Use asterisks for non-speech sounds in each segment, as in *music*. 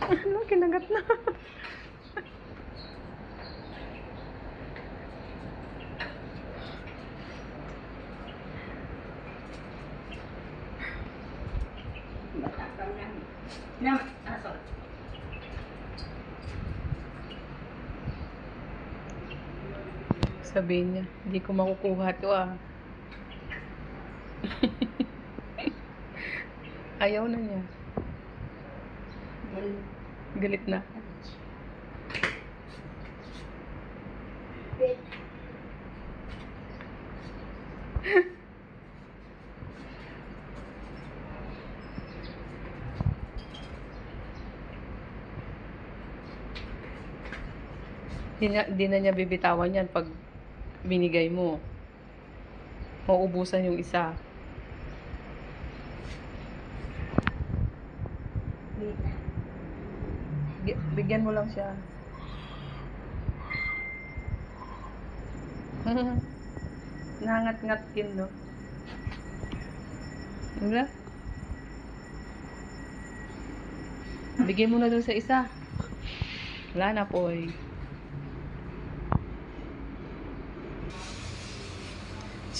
Ano, kinagat na. Na, ah, sorry. Sabihin niya, hindi ko makukuha to ah. *laughs* Ayaw na niya. Galit na. Di na, na niya bibitawan yan pag binigay mo. Mauubusan yung isa. Wait. Bigyan mo lang siya. *laughs* Nangat-ngat kin, no? Wala? Bigyan mo na dun sa isa. Wala na po eh.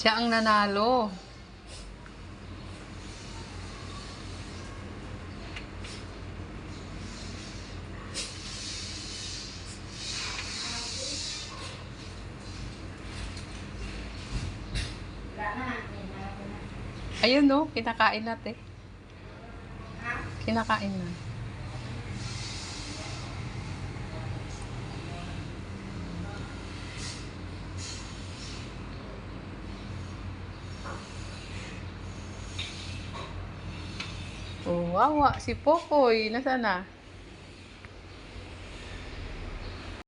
Siya ang nanalo. Wala na. May nalako na. Ayun no, kinakain natin. Kinakain na. Oh, wawa. Si Popoy. Nasaan na?